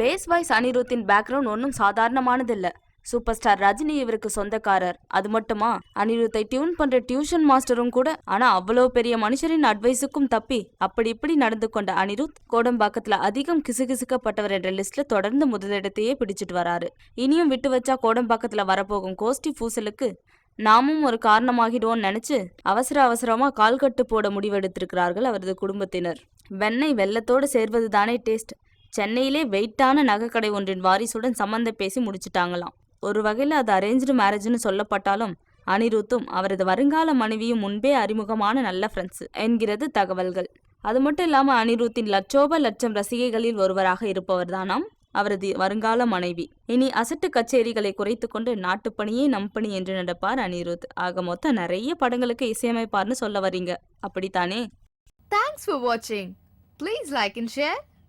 Base voice அனிருத்தின் background ஒன்றும் சாதாரணமானதில்ல. Super star Rajini இவருக்கு சொந்தக்காரர். அது மட்டுமா? அனிருத்தை டியூன் பண்ற டியூஷன் மாஸ்டரும் கூட. ஆனா அவ்வளோ பெரிய மனுஷரின் அட்வைஸுக்கும் தப்பி அப்படி இப்படி நடந்து கொண்ட அனிருத் கோடம்பாக்கத்துல அதிகம் கிசுகிசுக்கப்பட்டவர் என்ற லிஸ்ட்ல தொடர்ந்து முதலிடத்தையே பிடிச்சிட்டு வராரு. இனியும் விட்டு வச்சா கோடம்பாக்கத்துல வரப்போகும் கோஷ்டி பூசலுக்கு நாமும் ஒரு காரணமாகிடுவோம்னு நினைச்சு அவசர அவசரமா கால்கட்டு போட முடிவெடுத்திருக்கிறார்கள் அவரது குடும்பத்தினர். வெண்ணெய் வெள்ளத்தோடு சேர்வது தானே டேஸ்ட் சென்னையிலே வெயிட்டான நகைக்கடை ஒன்றின் வாரிசுடன் சம்மந்த பேசி முடிச்சிட்டாங்களாம். ஒரு வகையில் அது அரேஞ்சு மேரேஜ்னு சொல்லப்பட்டாலும் அனிருத்தும் அவரது வருங்கால மனைவியும் முன்பே அறிமுகமான நல்ல ஃப்ரெண்ட்ஸ் என்கிறது தகவல்கள். அது மட்டும் இல்லாமல் அனிருத்தின் லட்சோப லட்சம் ரசிகைகளில் ஒருவராக இருப்பவர் தானாம் அவரது வருங்கால மனைவி. இனி அசட்டு கச்சேரிகளை குறைத்து கொண்டு நாட்டுப்பணியே நம்பணி என்று நடப்பார் அனிருத். ஆக மொத்தம் நிறைய படங்களுக்கு இசையமைப்பார்னு சொல்ல வரீங்க. அப்படித்தானே? தேங்க்ஸ் ஃபார் வாட்சிங் please like and share